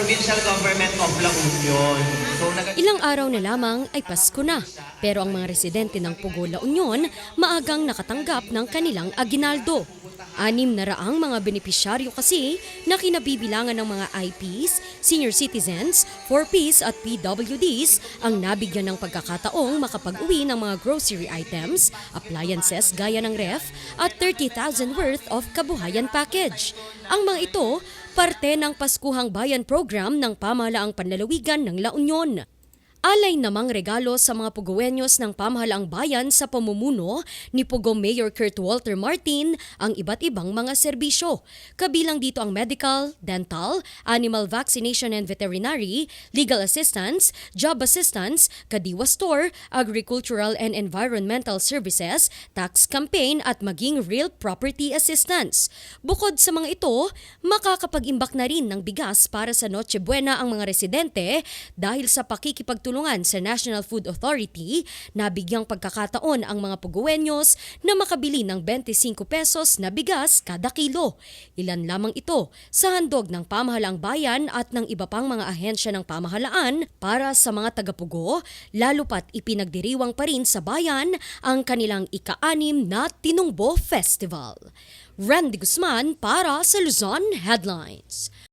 provincial government of La Union. So, Ilang araw na lamang ay Pasko na, pero ang mga residente ng Pugo La Union maagang nakatanggap ng kanilang aginaldo. Anim na raang mga benepisyaryo kasi na kinabibilangan ng mga IPs, senior citizens, 4Ps at PWDs ang nabigyan ng pagkakataong makapag-uwi ng mga grocery items, appliances gaya ng ref at 30,000 worth of kabuhayan package. Ang mga ito, parte ng Paskuhang Bayan Program ng Pamahalaang Panlalawigan ng La Union. Alay namang regalo sa mga Puguenyos ng pamahalaang bayan sa pamumuno ni Pugo Mayor Kurt Walter Martin ang iba't ibang mga serbisyo. Kabilang dito ang medical, dental, animal vaccination and veterinary, legal assistance, job assistance, kadiwa store, agricultural and environmental services, tax campaign at maging real property assistance. Bukod sa mga ito, makakapag-imbak na rin ng bigas para sa Noche Buena ang mga residente dahil sa pakikipagtulungan sa National Food Authority, nabigyang pagkakataon ang mga Puguenyos na makabili ng 25 pesos na bigas kada kilo. Ilan lamang ito sa handog ng pamahalaang bayan at ng iba pang mga ahensya ng pamahalaan para sa mga taga-Pugo, lalo pat ipinagdiriwang pa rin sa bayan ang kanilang ika-anim na Tinungbo Festival. Randy Guzman para sa Luzon Headlines.